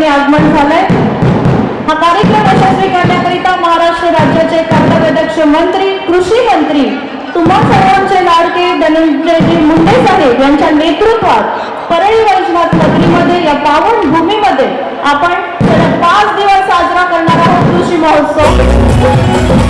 ठिकाणी आगमन झालंय. हा कार्यक्रम यशस्वी करण्याकरिता महाराष्ट्र राज्याचे कर्तव्यदक्ष मंत्री कृषी मंत्री तुम्हा सर्वांचे लाडके धनंजयजी मुंडे साहेब यांच्या नेतृत्वात परळी वैजनाथ नगरीमध्ये या पावन भूमीमध्ये आपण पाच दिवस साजरा करणार आहोत कृषी महोत्सव.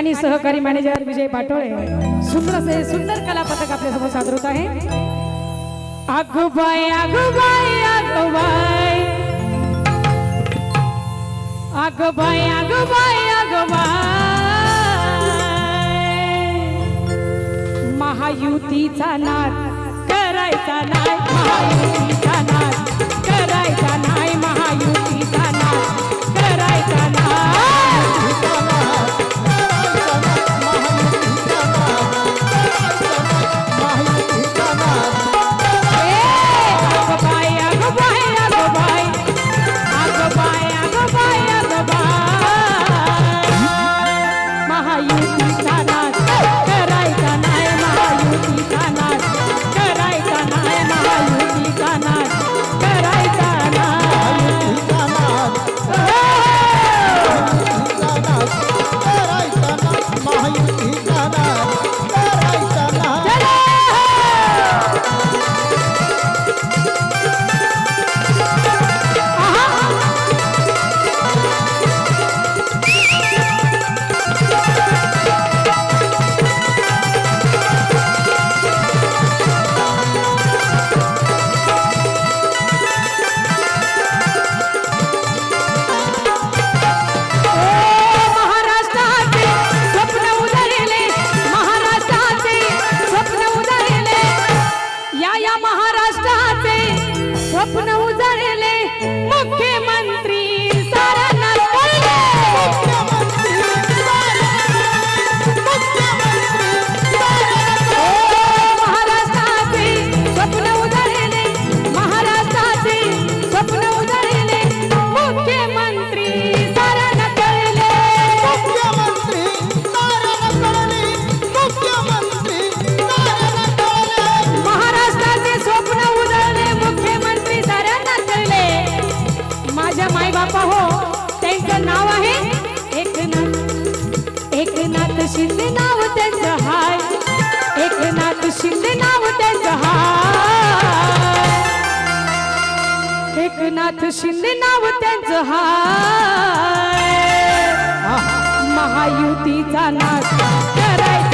आणि सहकारी मॅनेजर विजय पाटोळे. सुंदर सुंदर कला पथक आपल्यासमोर सादर होत आहे. आगुबाई आगुबाई आगुबाई आगुबाई आगुबाई आगुबाई महायुतीचा नाद करायचा नाद महायुतीचा या महाराष्ट्राचे स्वप्न उजा एकनाथ शिंदे नाव त्यांचं हाय. महायुतीचा नाच करायचा.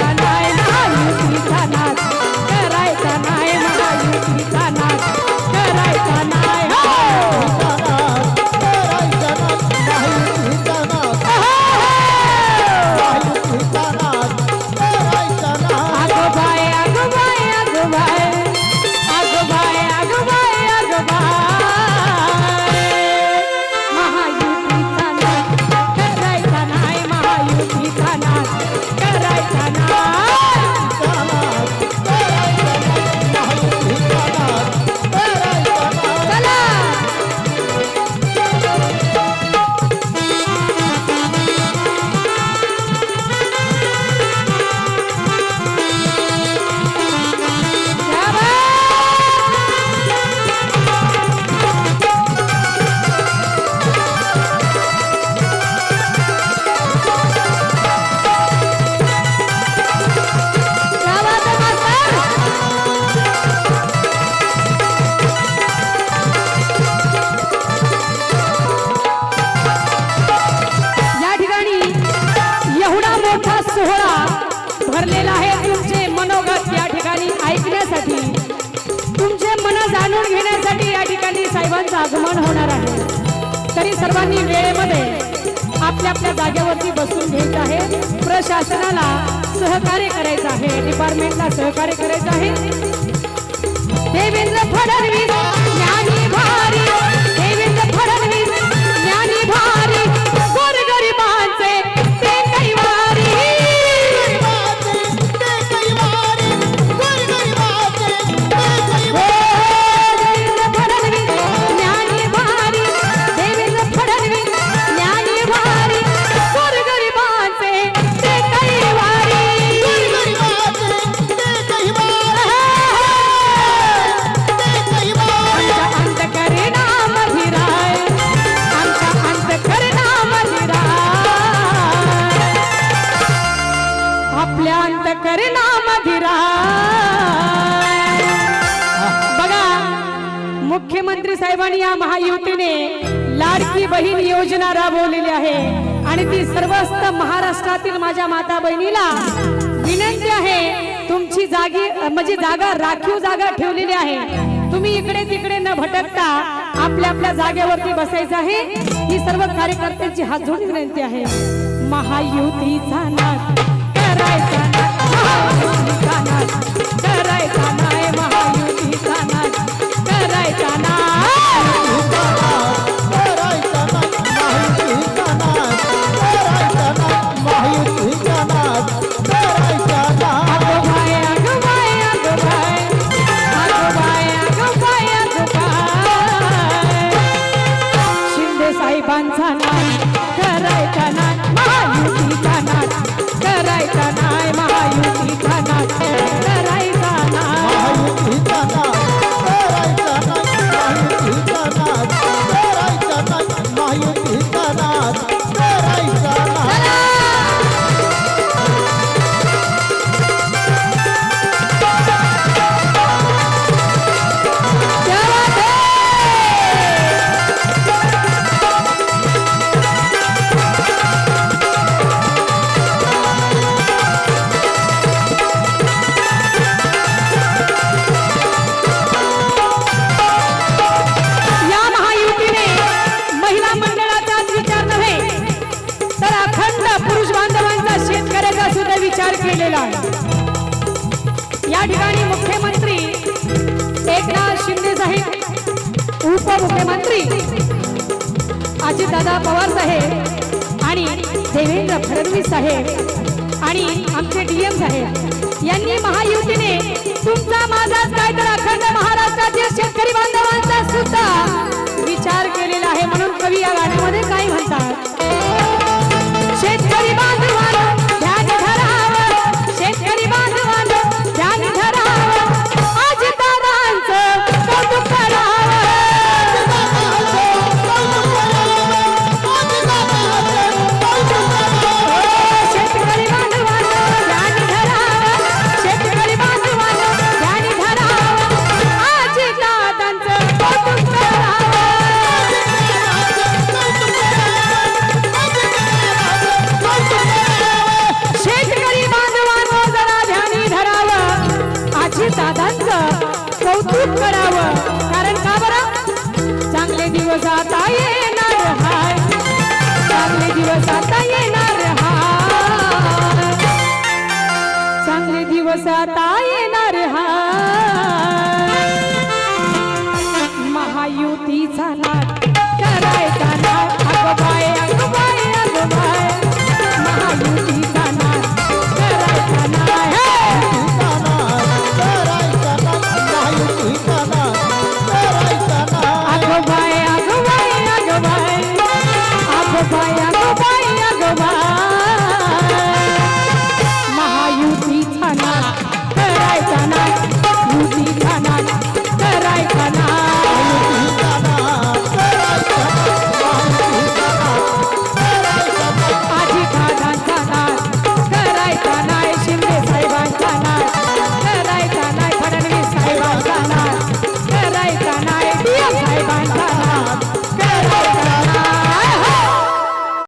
सर्वांचं आगमन होणार आहे. तरी सर्वांनी वेळेमध्ये आपल्या आपल्या जागेवरती बसून घ्यायचं आहे. प्रशासनाला सहकार्य करायचं आहे. डिपार्टमेंटला सहकार्य करायचं आहे. देवेंद्र फडणवीस आपल्या अंत बघा मुख्यमंत्री साहेबांनी या महायुतीने लाडकी बहीण योजना राबवलेली आहे. आणि ती सर्वस्त महाराष्ट्रातील माझ्या माता बहिणीला विनंती आहे तुमची जागी म्हणजे जागा राखीव जागा ठेवलेली आहे. तुम्ही इकडे तिकडे न भटकता आपल्या आपल्या जागेवरती बसायचं आहे. ही सर्व कार्यकर्त्यांची हात जोडून विनंती आहे. महायुतीचा नाच करायचा नाही. महायुतीचा नाही. करायचा नाही. दादा पवार साहेब आणि देवेंद्र फडणवीस साहेब आणि आमचे डीएम साहेब यांनी महायुतीने तुमचा माझाच काय तर अखंड महाराष्ट्रातील शेतकरी बांधवांचा सुद्धा विचार केलेला आहे म्हणून कवी या गाण्यामध्ये काय म्हणतात? शेतकरी बांधवांना